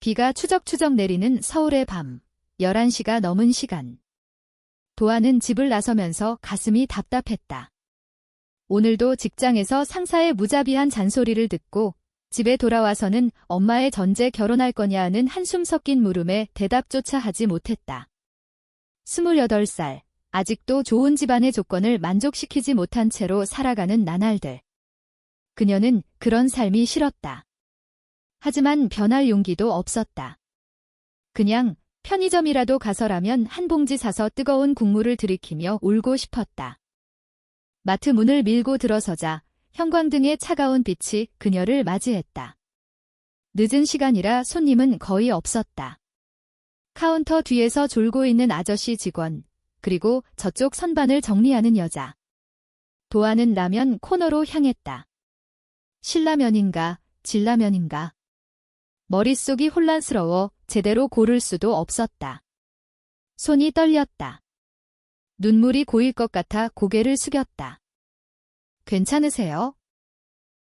비가 추적추적 내리는 서울의 밤, 11시가 넘은 시간. 도아는 집을 나서면서 가슴이 답답했다. 오늘도 직장에서 상사의 무자비한 잔소리를 듣고 집에 돌아와서는 엄마의 전제 결혼할 거냐 하는 한숨 섞인 물음에 대답조차 하지 못했다. 28살, 아직도 좋은 집안의 조건을 만족시키지 못한 채로 살아가는 나날들. 그녀는 그런 삶이 싫었다. 하지만 변할 용기도 없었다. 그냥 편의점이라도 가서라면 한 봉지 사서 뜨거운 국물을 들이키며 울고 싶었다. 마트 문을 밀고 들어서자 형광등의 차가운 빛이 그녀를 맞이했다. 늦은 시간이라 손님은 거의 없었다. 카운터 뒤에서 졸고 있는 아저씨 직원, 그리고 저쪽 선반을 정리하는 여자. 도아는 라면 코너로 향했다. 신라면인가, 진라면인가. 머릿속이 혼란스러워 제대로 고를 수도 없었다. 손이 떨렸다. 눈물이 고일 것 같아 고개를 숙였다. 괜찮으세요?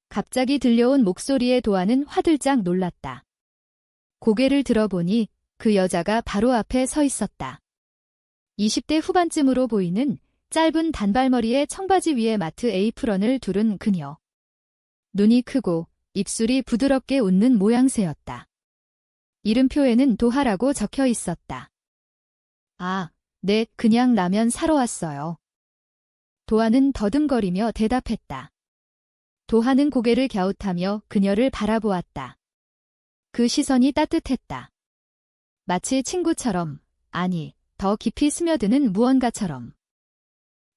갑자기 들려온 목소리에 도아는 화들짝 놀랐다. 고개를 들어보니 그 여자가 바로 앞에 서 있었다. 20대 후반쯤으로 보이는 짧은 단발머리에 청바지 위에 마트 에이프런을 두른 그녀. 눈이 크고 입술이 부드럽게 웃는 모양새였다. 이름표에는 도하라고 적혀 있었다. 아, 네, 그냥 라면 사러 왔어요. 도하는 더듬거리며 대답했다. 도하는 고개를 갸웃하며 그녀를 바라보았다. 그 시선이 따뜻했다. 마치 친구처럼, 아니, 더 깊이 스며드는 무언가처럼.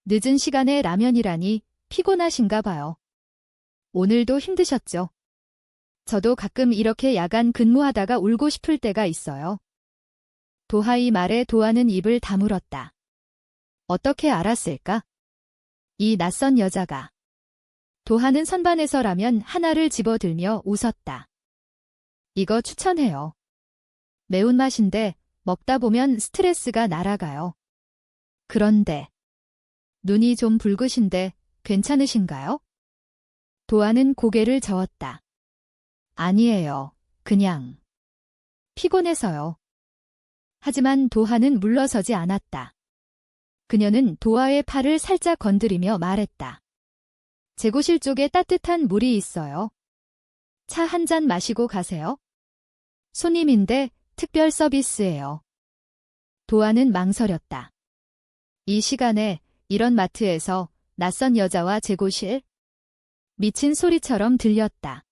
늦은 시간에 라면이라니 피곤하신가 봐요. 오늘도 힘드셨죠? 저도 가끔 이렇게 야간 근무하다가 울고 싶을 때가 있어요. 도하이 말에 도하는 입을 다물었다. 어떻게 알았을까? 이 낯선 여자가. 도하는 선반에서 라면 하나를 집어들며 웃었다. 이거 추천해요. 매운맛인데 먹다 보면 스트레스가 날아가요. 그런데 눈이 좀 붉으신데 괜찮으신가요? 도아는 고개를 저었다. 아니에요. 그냥 피곤해서요. 하지만 도하는 물러서지 않았다. 그녀는 도아의 팔을 살짝 건드리며 말했다. 재고실 쪽에 따뜻한 물이 있어요. 차 한 잔 마시고 가세요. 손님인데 특별 서비스예요. 도아는 망설였다. 이 시간에 이런 마트에서 낯선 여자와 재고실? 미친 소리처럼 들렸다.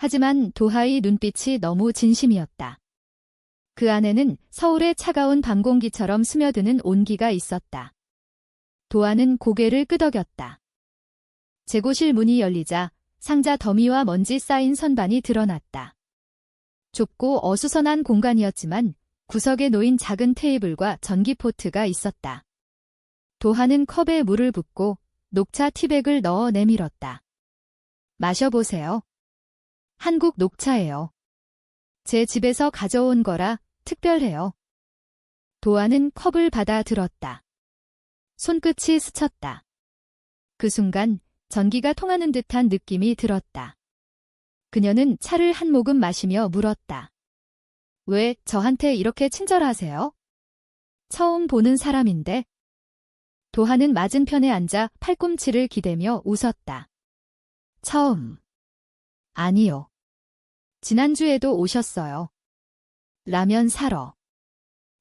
하지만 도하의 눈빛이 너무 진심이었다. 그 안에는 서울의 차가운 밤 공기처럼 스며드는 온기가 있었다. 도아는 고개를 끄덕였다. 재고실 문이 열리자 상자 더미와 먼지 쌓인 선반이 드러났다. 좁고 어수선한 공간이었지만 구석에 놓인 작은 테이블과 전기포트가 있었다. 도하는 컵에 물을 붓고 녹차 티백을 넣어 내밀었다. 마셔보세요. 한국 녹차예요. 제 집에서 가져온 거라 특별해요. 도하는 컵을 받아 들었다. 손끝이 스쳤다. 그 순간 전기가 통하는 듯한 느낌이 들었다. 그녀는 차를 한 모금 마시며 물었다. 왜 저한테 이렇게 친절하세요? 처음 보는 사람인데. 도하는 맞은편에 앉아 팔꿈치를 기대며 웃었다. 처음. 아니요. 지난주에도 오셨어요. 라면 사러.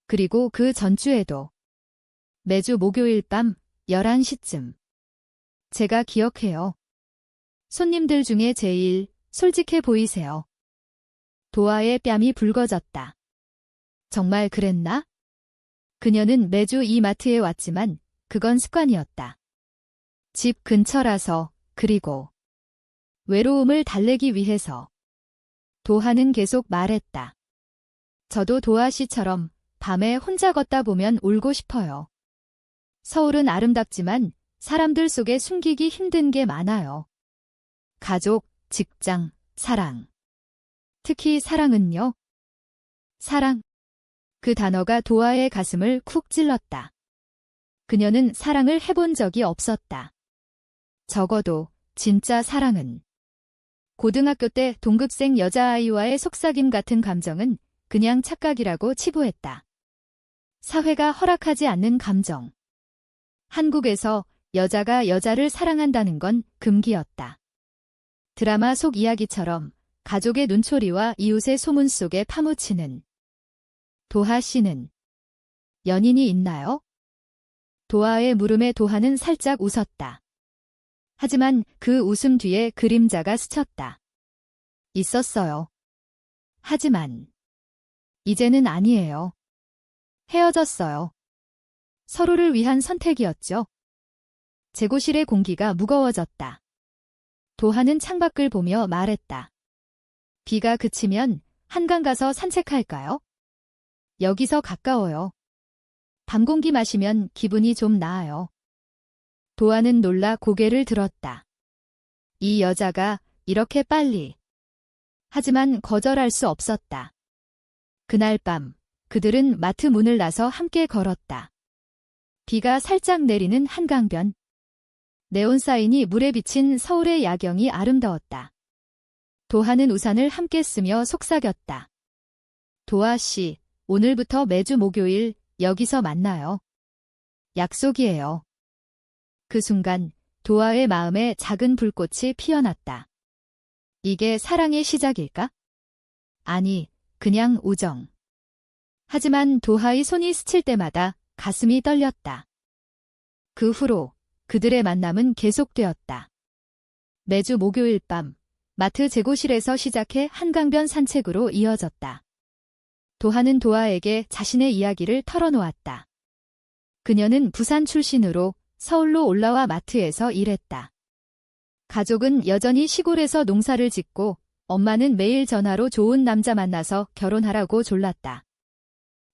그리고 그 전주에도. 매주 목요일 밤 11시쯤. 제가 기억해요. 손님들 중에 제일 솔직해 보이세요. 도아의 뺨이 붉어졌다. 정말 그랬나? 그녀는 매주 이 마트에 왔지만 그건 습관이었다. 집 근처라서 그리고 외로움을 달래기 위해서 도하는 계속 말했다. 저도 도아 씨처럼 밤에 혼자 걷다 보면 울고 싶어요. 서울은 아름답지만 사람들 속에 숨기기 힘든 게 많아요. 가족, 직장, 사랑. 특히 사랑은요? 사랑. 그 단어가 도아의 가슴을 쿡 찔렀다. 그녀는 사랑을 해본 적이 없었다. 적어도 진짜 사랑은 고등학교 때 동급생 여자아이와의 속삭임 같은 감정은 그냥 착각이라고 치부했다. 사회가 허락하지 않는 감정. 한국에서 여자가 여자를 사랑한다는 건 금기였다. 드라마 속 이야기처럼 가족의 눈초리와 이웃의 소문 속에 파묻히는 도하 씨는 연인이 있나요? 도하의 물음에 도하는 살짝 웃었다. 하지만 그 웃음 뒤에 그림자가 스쳤다. 있었어요. 하지만 이제는 아니에요. 헤어졌어요. 서로를 위한 선택이었죠. 재고실의 공기가 무거워졌다. 도하는 창밖을 보며 말했다. 비가 그치면 한강 가서 산책할까요? 여기서 가까워요. 밤 공기 마시면 기분이 좀 나아요. 도하는 놀라 고개를 들었다. 이 여자가 이렇게 빨리. 하지만 거절할 수 없었다. 그날 밤, 그들은 마트 문을 나서 함께 걸었다. 비가 살짝 내리는 한강변. 네온 사인이 물에 비친 서울의 야경이 아름다웠다. 도하는 우산을 함께 쓰며 속삭였다. 도하 씨, 오늘부터 매주 목요일 여기서 만나요. 약속이에요. 그 순간 도하의 마음에 작은 불꽃이 피어났다. 이게 사랑의 시작일까? 아니, 그냥 우정. 하지만 도하의 손이 스칠 때마다 가슴이 떨렸다. 그 후로 그들의 만남은 계속되었다. 매주 목요일 밤, 마트 재고실에서 시작해 한강변 산책으로 이어졌다. 도하는 도하에게 자신의 이야기를 털어놓았다. 그녀는 부산 출신으로 서울로 올라와 마트에서 일했다. 가족은 여전히 시골에서 농사를 짓고 엄마는 매일 전화로 좋은 남자 만나서 결혼하라고 졸랐다.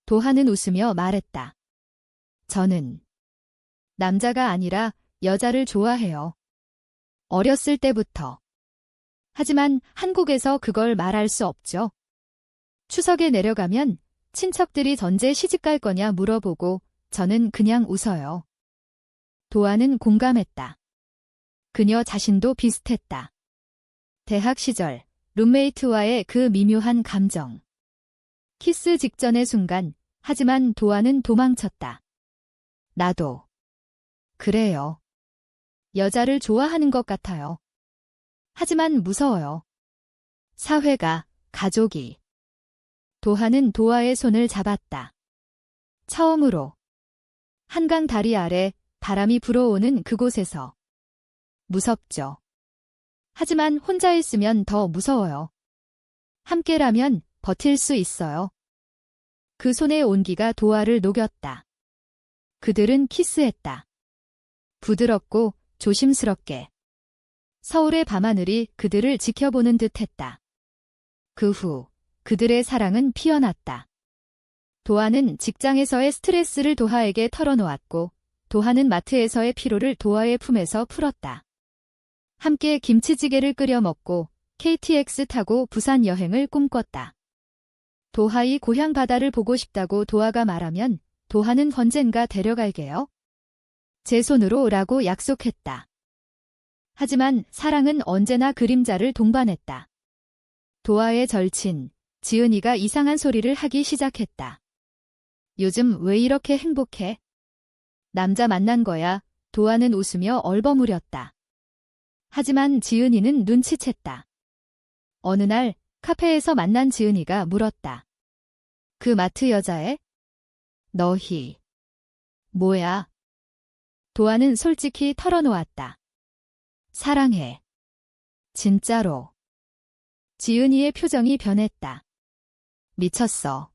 도하는 웃으며 말했다. 저는 남자가 아니라 여자를 좋아해요. 어렸을 때부터. 하지만 한국에서 그걸 말할 수 없죠. 추석에 내려가면 친척들이 전제 시집갈 거냐 물어보고 저는 그냥 웃어요. 도아는 공감했다. 그녀 자신도 비슷했다. 대학 시절 룸메이트와의 그 미묘한 감정. 키스 직전의 순간, 하지만 도아는 도망쳤다. 나도. 그래요. 여자를 좋아하는 것 같아요. 하지만 무서워요. 사회가, 가족이. 도하는 도아의 손을 잡았다. 처음으로. 한강 다리 아래 바람이 불어오는 그곳에서. 무섭죠. 하지만 혼자 있으면 더 무서워요. 함께라면 버틸 수 있어요. 그 손의 온기가 도아를 녹였다. 그들은 키스했다. 부드럽고 조심스럽게. 서울의 밤하늘이 그들을 지켜보는 듯 했다. 그 후, 그들의 사랑은 피어났다. 도하는 직장에서의 스트레스를 도하에게 털어놓았고, 도하는 마트에서의 피로를 도하의 품에서 풀었다. 함께 김치찌개를 끓여 먹고 KTX 타고 부산 여행을 꿈꿨다. 도하의 고향 바다를 보고 싶다고 도하가 말하면 도하는 언젠가 데려갈게요. 제 손으로 라고 약속했다. 하지만 사랑은 언제나 그림자를 동반했다. 도하의 절친, 지은이가 이상한 소리를 하기 시작했다. 요즘 왜 이렇게 행복해? 남자 만난 거야. 도하는 웃으며 얼버무렸다. 하지만 지은이는 눈치챘다. 어느 날 카페에서 만난 지은이가 물었다. 그 마트 여자애? 너희. 뭐야? 도아는 솔직히 털어놓았다. 사랑해. 진짜로. 지은이의 표정이 변했다. 미쳤어.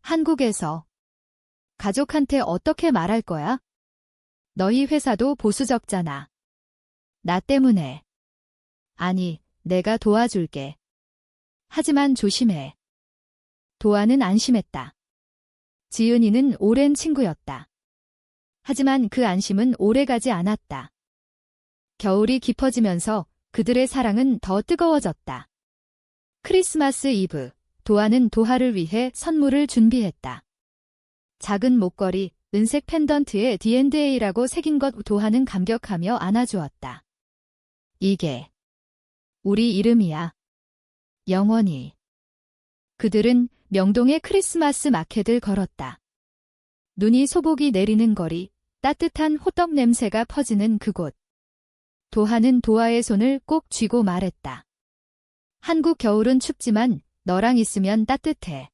한국에서. 가족한테 어떻게 말할 거야? 너희 회사도 보수적잖아. 나 때문에. 아니, 내가 도와줄게. 하지만 조심해. 도아는 안심했다. 지은이는 오랜 친구였다. 하지만 그 안심은 오래가지 않았다. 겨울이 깊어지면서 그들의 사랑은 더 뜨거워졌다. 크리스마스 이브, 도아는 도하를 위해 선물을 준비했다. 작은 목걸이, 은색 펜던트에 D&A라고 새긴 것 도하는 감격하며 안아주었다. 이게 우리 이름이야. 영원히. 그들은 명동의 크리스마스 마켓을 걸었다. 눈이 소복이 내리는 거리, 따뜻한 호떡 냄새가 퍼지는 그곳. 도하는 도아의 손을 꼭 쥐고 말했다. 한국 겨울은 춥지만 너랑 있으면 따뜻해.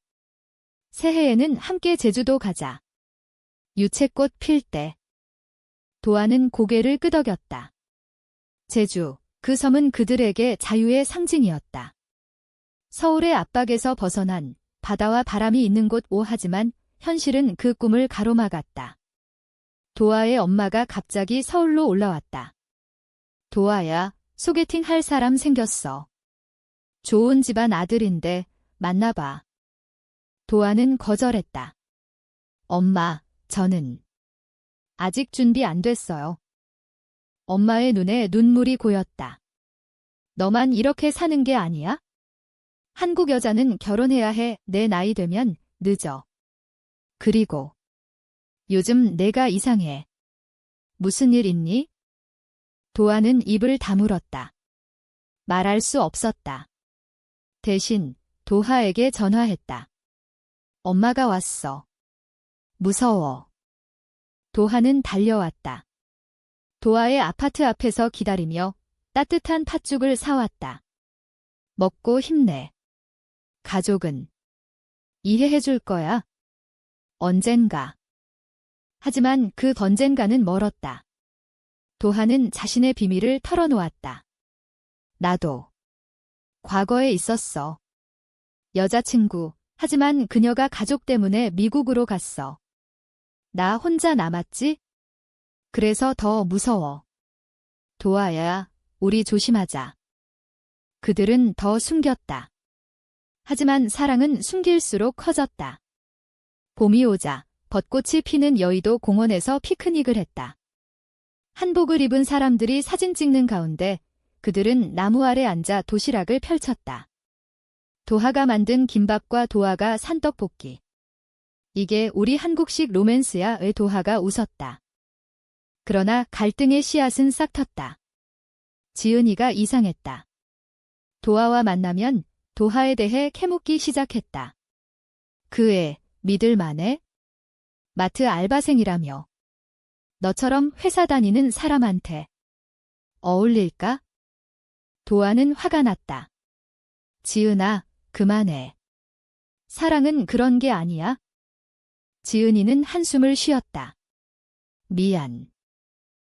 새해에는 함께 제주도 가자. 유채꽃 필 때. 도아는 고개를 끄덕였다. 제주, 그 섬은 그들에게 자유의 상징이었다. 서울의 압박에서 벗어난 바다와 바람이 있는 곳 오하지만 현실은 그 꿈을 가로막았다. 도아의 엄마가 갑자기 서울로 올라왔다. 도아야, 소개팅 할 사람 생겼어. 좋은 집안 아들인데 만나봐. 도아는 거절했다. 엄마, 저는 아직 준비 안 됐어요. 엄마의 눈에 눈물이 고였다. 너만 이렇게 사는 게 아니야? 한국 여자는 결혼해야 해. 내 나이 되면 늦어. 그리고 요즘 내가 이상해. 무슨 일 있니? 도아는 입을 다물었다. 말할 수 없었다. 대신 도하에게 전화했다. 엄마가 왔어. 무서워. 도하는 달려왔다. 도하의 아파트 앞에서 기다리며 따뜻한 팥죽을 사왔다. 먹고 힘내. 가족은 이해해 줄 거야. 언젠가. 하지만 그 언젠가는 멀었다. 도하는 자신의 비밀을 털어놓았다. 나도 과거에 있었어. 여자친구, 하지만 그녀가 가족 때문에 미국으로 갔어. 나 혼자 남았지? 그래서 더 무서워. 도아야, 우리 조심하자. 그들은 더 숨겼다. 하지만 사랑은 숨길수록 커졌다. 봄이 오자 벚꽃이 피는 여의도 공원에서 피크닉을 했다. 한복을 입은 사람들이 사진 찍는 가운데 그들은 나무 아래 앉아 도시락을 펼쳤다. 도하가 만든 김밥과 도하가 산 떡볶이. 이게 우리 한국식 로맨스야 의 도하가 웃었다. 그러나 갈등의 씨앗은 싹 텄다. 지은이가 이상했다. 도하와 만나면 도하에 대해 캐묻기 시작했다. 그 애 믿을 만해? 마트 알바생이라며. 너처럼 회사 다니는 사람한테 어울릴까? 도아는 화가 났다. 지은아, 그만해. 사랑은 그런 게 아니야. 지은이는 한숨을 쉬었다. 미안.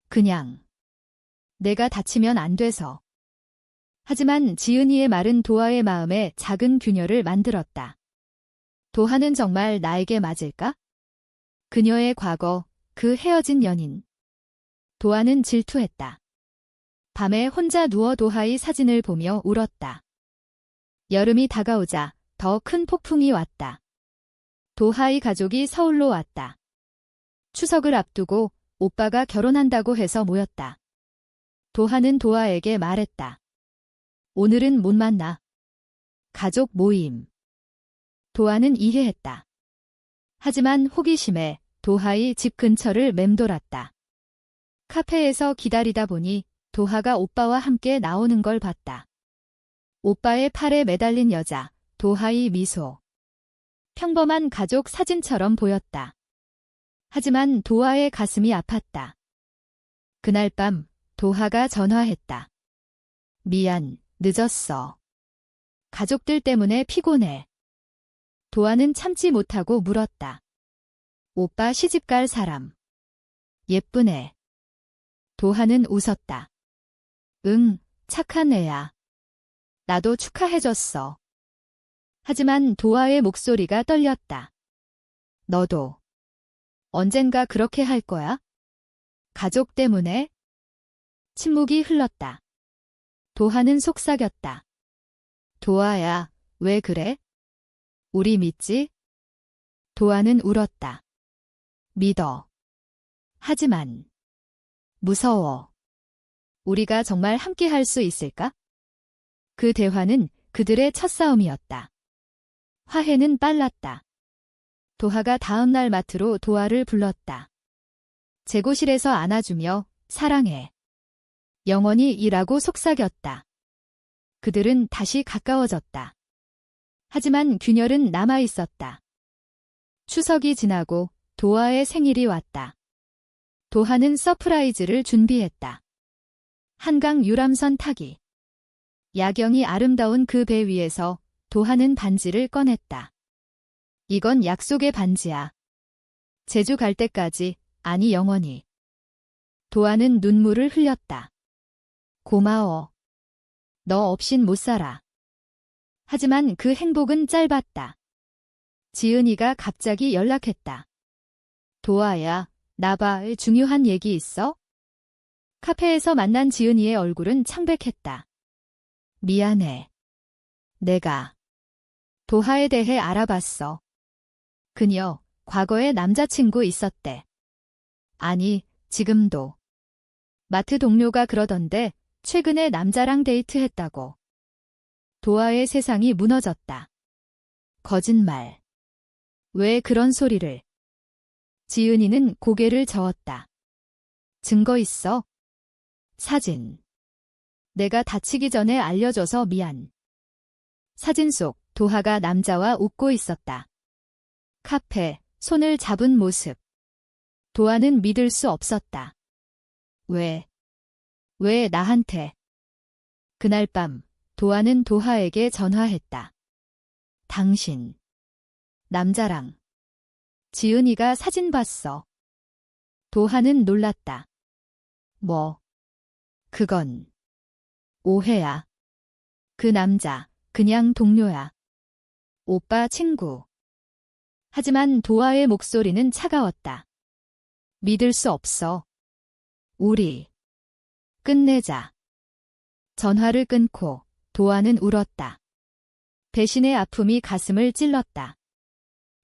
그냥. 내가 다치면 안 돼서. 하지만 지은이의 말은 도아의 마음에 작은 균열을 만들었다. 도하는 정말 나에게 맞을까? 그녀의 과거, 그 헤어진 연인. 도하는 질투했다. 밤에 혼자 누워 도하의 사진을 보며 울었다. 여름이 다가오자 더 큰 폭풍이 왔다. 도하의 가족이 서울로 왔다. 추석을 앞두고 오빠가 결혼한다고 해서 모였다. 도하는 도하에게 말했다. 오늘은 못 만나. 가족 모임. 도하는 이해했다. 하지만 호기심에 도하의 집 근처를 맴돌았다. 카페에서 기다리다 보니 도하가 오빠와 함께 나오는 걸 봤다. 오빠의 팔에 매달린 여자, 도하의 미소. 평범한 가족 사진처럼 보였다. 하지만 도하의 가슴이 아팠다. 그날 밤 도하가 전화했다. 미안, 늦었어. 가족들 때문에 피곤해. 도하는 참지 못하고 물었다. 오빠 시집갈 사람. 예쁘네. 도하는 웃었다. 응, 착한 애야. 나도 축하해줬어. 하지만 도하의 목소리가 떨렸다. 너도. 언젠가 그렇게 할 거야? 가족 때문에? 침묵이 흘렀다. 도하는 속삭였다. 도하야, 왜 그래? 우리 믿지? 도하는 울었다. 믿어. 하지만 무서워. 우리가 정말 함께 할 수 있을까? 그 대화는 그들의 첫 싸움이었다. 화해는 빨랐다. 도하가 다음날 마트로 도하를 불렀다. 재고실에서 안아주며 사랑해. 영원히 일하고 속삭였다. 그들은 다시 가까워졌다. 하지만 균열은 남아 있었다. 추석이 지나고 도하의 생일이 왔다. 도하는 서프라이즈를 준비했다. 한강 유람선 타기. 야경이 아름다운 그 배 위에서 도하는 반지를 꺼냈다. 이건 약속의 반지야. 제주 갈 때까지, 아니 영원히. 도하는 눈물을 흘렸다. 고마워. 너 없인 못 살아. 하지만 그 행복은 짧았다. 지은이가 갑자기 연락했다. 도아야, 나봐, 중요한 얘기 있어? 카페에서 만난 지은이의 얼굴은 창백했다. 미안해. 내가 도하에 대해 알아봤어. 그녀, 과거에 남자친구 있었대. 아니, 지금도. 마트 동료가 그러던데, 최근에 남자랑 데이트했다고. 도하의 세상이 무너졌다. 거짓말. 왜 그런 소리를? 지은이는 고개를 저었다. 증거 있어? 사진. 내가 다치기 전에 알려줘서 미안. 사진 속 도하가 남자와 웃고 있었다. 카페, 손을 잡은 모습. 도하는 믿을 수 없었다. 왜? 왜 나한테? 그날 밤, 도하는 도하에게 전화했다. 당신. 남자랑. 지은이가 사진 봤어. 도하는 놀랐다. 뭐? 그건. 오해야. 그 남자, 그냥 동료야. 오빠 친구. 하지만 도하의 목소리는 차가웠다. 믿을 수 없어. 우리. 끝내자. 전화를 끊고 도하는 울었다. 배신의 아픔이 가슴을 찔렀다.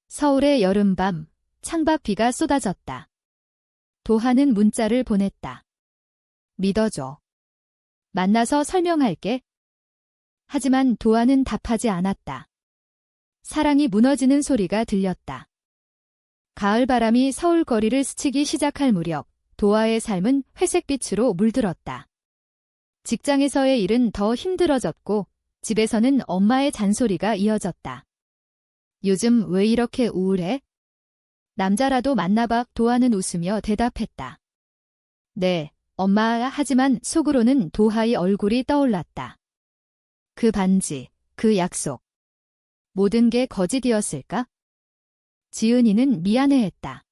서울의 여름밤, 창밖 비가 쏟아졌다. 도하는 문자를 보냈다. 믿어줘. 만나서 설명할게. 하지만 도하는 답하지 않았다. 사랑이 무너지는 소리가 들렸다. 가을 바람이 서울 거리를 스치기 시작할 무렵 도하의 삶은 회색빛으로 물들었다. 직장에서의 일은 더 힘들어졌고 집에서는 엄마의 잔소리가 이어졌다. 요즘 왜 이렇게 우울해? 남자라도 만나봐 도하는 웃으며 대답했다. 네, 엄마 하지만 속으로는 도하의 얼굴이 떠올랐다. 그 반지, 그 약속. 모든 게 거짓이었을까? 지은이는 미안해했다.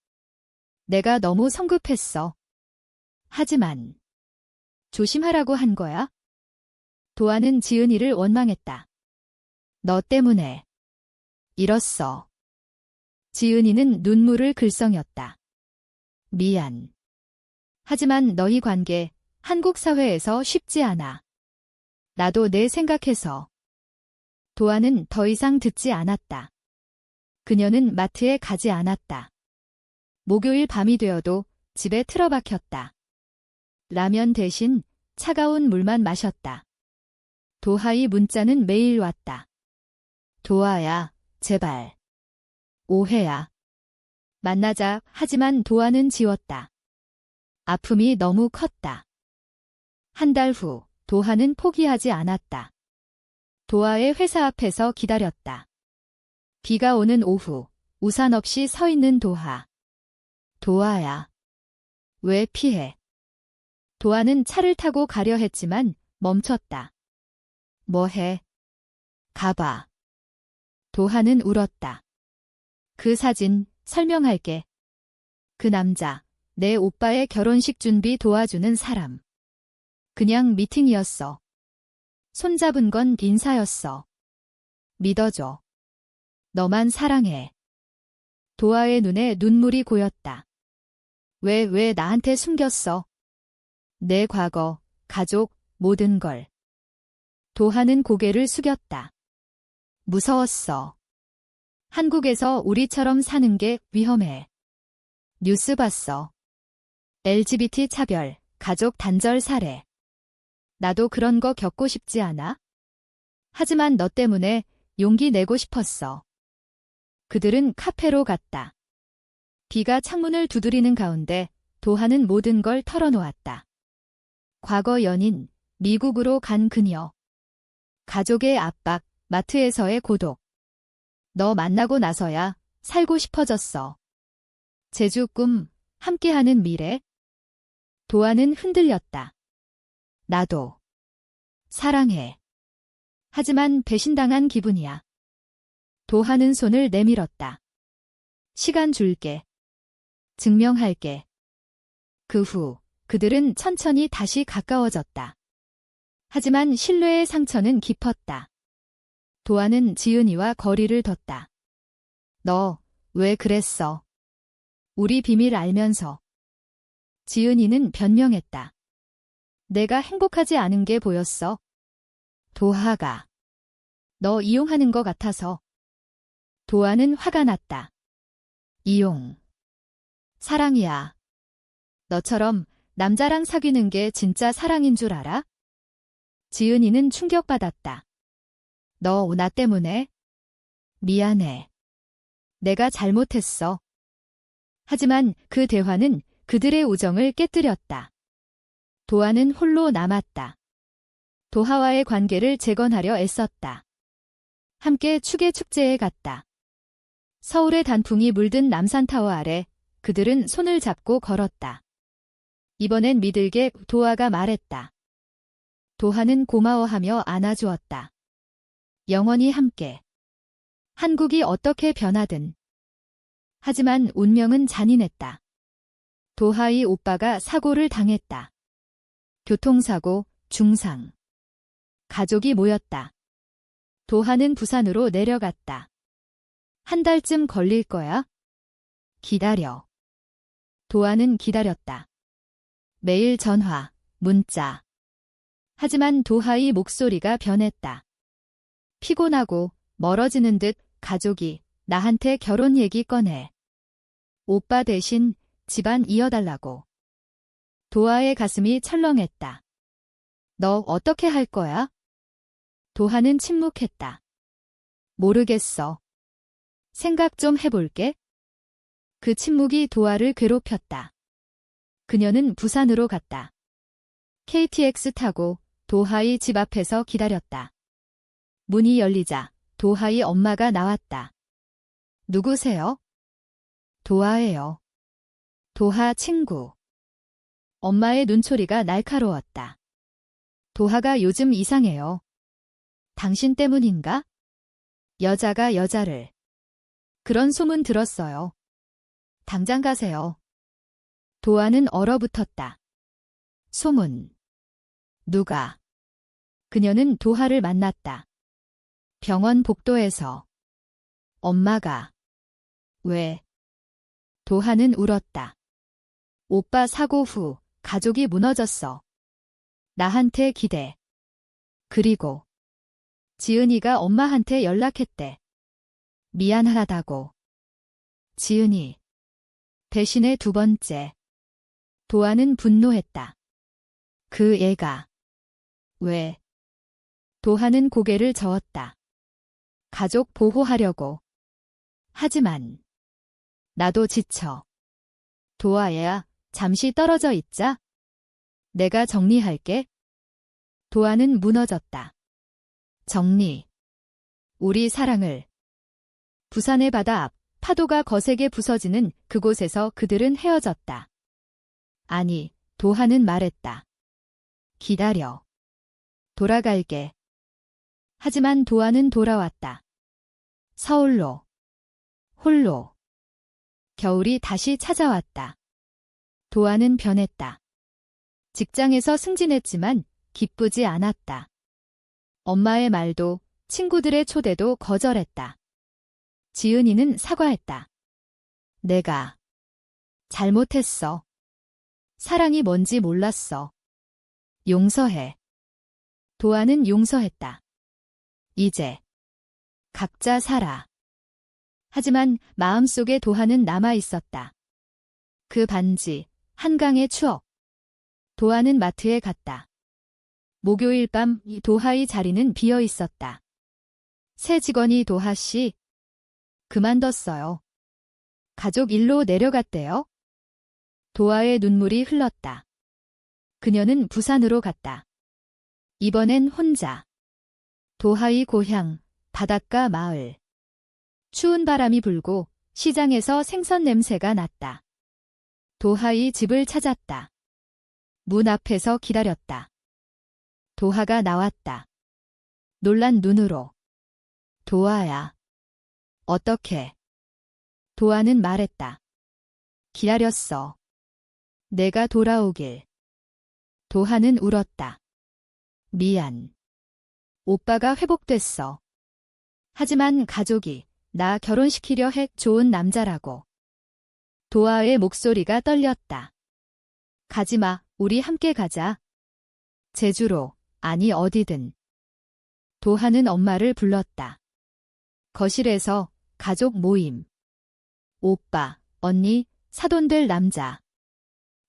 내가 너무 성급했어. 하지만 조심하라고 한 거야? 도하는 지은이를 원망했다. 너 때문에 잃었어. 지은이는 눈물을 글썽였다. 미안. 하지만 너희 관계 한국 사회에서 쉽지 않아. 나도 내 생각해서. 도하는 더 이상 듣지 않았다. 그녀는 마트에 가지 않았다. 목요일 밤이 되어도 집에 틀어박혔다. 라면 대신 차가운 물만 마셨다. 도하의 문자는 매일 왔다. 도하야, 제발. 오해야. 만나자 하지만 도하는 지웠다. 아픔이 너무 컸다. 한 달 후, 도하는 포기하지 않았다. 도하의 회사 앞에서 기다렸다. 비가 오는 오후, 우산 없이 서 있는 도하. 도하야. 왜 피해? 도하는 차를 타고 가려 했지만 멈췄다. 뭐해? 가봐. 도하는 울었다. 그 사진 설명할게. 그 남자, 내 오빠의 결혼식 준비 도와주는 사람. 그냥 미팅이었어. 손잡은 건 인사였어. 믿어줘. 너만 사랑해. 도아의 눈에 눈물이 고였다. 왜, 왜 나한테 숨겼어? 내 과거, 가족, 모든 걸. 도하는 고개를 숙였다. 무서웠어. 한국에서 우리처럼 사는 게 위험해. 뉴스 봤어. LGBT 차별, 가족 단절 사례. 나도 그런 거 겪고 싶지 않아? 하지만 너 때문에 용기 내고 싶었어. 그들은 카페로 갔다. 비가 창문을 두드리는 가운데 도하는 모든 걸 털어놓았다. 과거 연인, 미국으로 간 그녀. 가족의 압박, 마트에서의 고독. 너 만나고 나서야 살고 싶어졌어. 제주 꿈, 함께하는 미래. 도아는 흔들렸다. 나도. 사랑해. 하지만 배신당한 기분이야. 도하는 손을 내밀었다. 시간 줄게. 증명할게. 그 후, 그들은 천천히 다시 가까워졌다. 하지만 신뢰의 상처는 깊었다. 도아는 지은이와 거리를 뒀다. 너, 왜 그랬어? 우리 비밀 알면서. 지은이는 변명했다. 내가 행복하지 않은 게 보였어. 도하가. 너 이용하는 것 같아서. 도아는 화가 났다. 이용. 사랑이야. 너처럼 남자랑 사귀는 게 진짜 사랑인 줄 알아? 지은이는 충격받았다. 너 나 때문에? 미안해. 내가 잘못했어. 하지만 그 대화는 그들의 우정을 깨뜨렸다. 도하는 홀로 남았다. 도하와의 관계를 재건하려 애썼다. 함께 축의 축제에 갔다. 서울의 단풍이 물든 남산타워 아래 그들은 손을 잡고 걸었다. 이번엔 믿을게 도하가 말했다. 도하는 고마워하며 안아주었다. 영원히 함께. 한국이 어떻게 변하든. 하지만 운명은 잔인했다. 도하의 오빠가 사고를 당했다. 교통사고, 중상. 가족이 모였다. 도하는 부산으로 내려갔다. 한 달쯤 걸릴 거야? 기다려. 도하는 기다렸다. 매일 전화, 문자. 하지만 도하의 목소리가 변했다. 피곤하고 멀어지는 듯 가족이 나한테 결혼 얘기 꺼내. 오빠 대신 집안 이어달라고. 도하의 가슴이 철렁했다. 너 어떻게 할 거야? 도하는 침묵했다. 모르겠어. 생각 좀 해볼게. 그 침묵이 도하를 괴롭혔다. 그녀는 부산으로 갔다. KTX 타고 도하의 집 앞에서 기다렸다. 문이 열리자 도하의 엄마가 나왔다. 누구세요? 도하예요. 도하 친구. 엄마의 눈초리가 날카로웠다. 도하가 요즘 이상해요. 당신 때문인가? 여자가 여자를. 그런 소문 들었어요. 당장 가세요. 도하는 얼어붙었다. 소문. 누가? 그녀는 도하를 만났다. 병원 복도에서. 엄마가. 왜? 도하는 울었다. 오빠 사고 후 가족이 무너졌어. 나한테 기대. 그리고 지은이가 엄마한테 연락했대. 미안하다고. 지은이. 대신에 두 번째. 도하는 분노했다. 그 애가. 왜? 도하는 고개를 저었다. 가족 보호하려고. 하지만. 나도 지쳐. 도하야, 잠시 떨어져 있자. 내가 정리할게. 도하는 무너졌다. 정리. 우리 사랑을. 부산의 바다 앞 파도가 거세게 부서지는 그곳에서 그들은 헤어졌다. 아니, 도하는 말했다. 기다려. 돌아갈게. 하지만 도하는 돌아왔다. 서울로. 홀로. 겨울이 다시 찾아왔다. 도하는 변했다. 직장에서 승진했지만 기쁘지 않았다. 엄마의 말도 친구들의 초대도 거절했다. 지은이는 사과했다. 내가 잘못했어. 사랑이 뭔지 몰랐어. 용서해. 도하는 용서했다. 이제 각자 살아. 하지만 마음속에 도하는 남아 있었다. 그 반지, 한강의 추억. 도하는 마트에 갔다. 목요일 밤 도하의 자리는 비어 있었다. 새 직원이 도하 씨 그만뒀어요. 가족 일로 내려갔대요. 도하의 눈물이 흘렀다. 그녀는 부산으로 갔다. 이번엔 혼자. 도하의 고향, 바닷가 마을. 추운 바람이 불고 시장에서 생선 냄새가 났다. 도하의 집을 찾았다. 문 앞에서 기다렸다. 도하가 나왔다. 놀란 눈으로. 도하야. 어떻게? 도하는 말했다. 기다렸어. 내가 돌아오길. 도하는 울었다. 미안. 오빠가 회복됐어. 하지만 가족이 나 결혼시키려 해 좋은 남자라고. 도하의 목소리가 떨렸다. 가지마, 우리 함께 가자. 제주로, 아니 어디든. 도하는 엄마를 불렀다. 거실에서 가족 모임. 오빠, 언니, 사돈들 남자.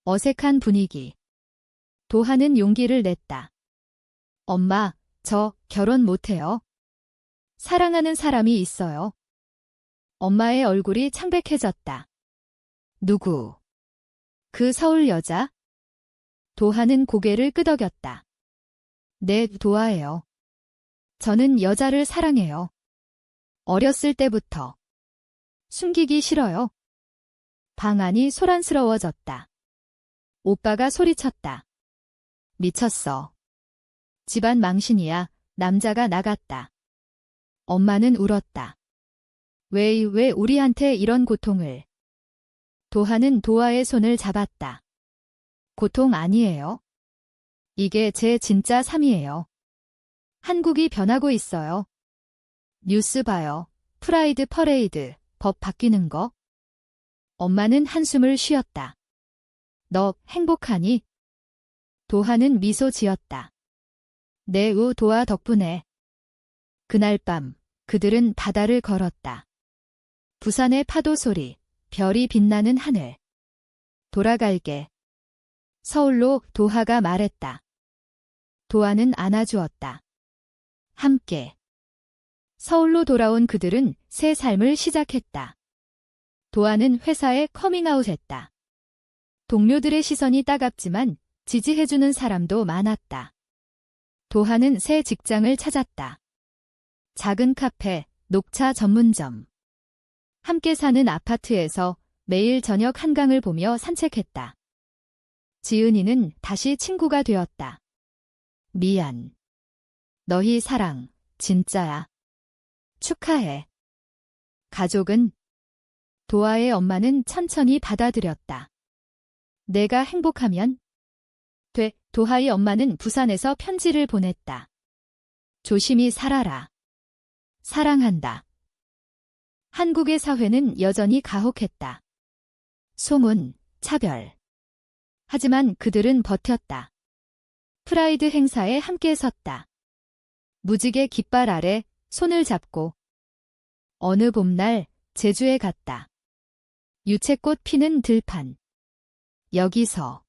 어색한 분위기. 도하는 용기를 냈다. 엄마, 저 결혼 못해요. 사랑하는 사람이 있어요. 엄마의 얼굴이 창백해졌다. 누구? 그 서울 여자? 도하는 고개를 끄덕였다. 네, 도하예요. 저는 여자를 사랑해요. 어렸을 때부터. 숨기기 싫어요. 방 안이 소란스러워졌다. 오빠가 소리쳤다. 미쳤어. 집안 망신이야. 남자가 나갔다. 엄마는 울었다. 왜, 왜 우리한테 이런 고통을. 도하는 도하의 손을 잡았다. 고통 아니에요. 이게 제 진짜 삶이에요. 한국이 변하고 있어요. 뉴스 봐요. 프라이드 퍼레이드, 법 바뀌는 거. 엄마는 한숨을 쉬었다. 너 행복하니? 도하는 미소 지었다. 내우 도하 덕분에. 그날 밤, 그들은 바다를 걸었다. 부산의 파도 소리, 별이 빛나는 하늘. 돌아갈게. 서울로 도하가 말했다. 도하는 안아주었다. 함께. 서울로 돌아온 그들은 새 삶을 시작했다. 도하는 회사에 커밍아웃했다. 동료들의 시선이 따갑지만 지지해주는 사람도 많았다. 도하는 새 직장을 찾았다. 작은 카페, 녹차 전문점. 함께 사는 아파트에서 매일 저녁 한강을 보며 산책했다. 지은이는 다시 친구가 되었다. 미안. 너희 사랑, 진짜야. 축하해. 가족은 도아의 엄마는 천천히 받아들였다. 내가 행복하면 돼. 도하의 엄마는 부산에서 편지를 보냈다. 조심히 살아라. 사랑한다. 한국의 사회는 여전히 가혹했다. 소문, 차별. 하지만 그들은 버텼다. 프라이드 행사에 함께 섰다. 무지개 깃발 아래 손을 잡고 어느 봄날 제주에 갔다. 유채꽃 피는 들판. 여기서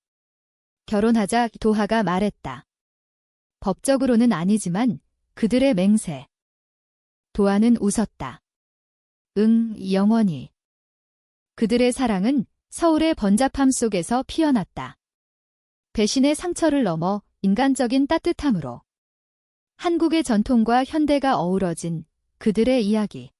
결혼하자 도하가 말했다. 법적으로는 아니지만 그들의 맹세. 도하는 웃었다. 응, 영원히. 그들의 사랑은 서울의 번잡함 속에서 피어났다. 배신의 상처를 넘어 인간적인 따뜻함으로. 한국의 전통과 현대가 어우러진 그들의 이야기.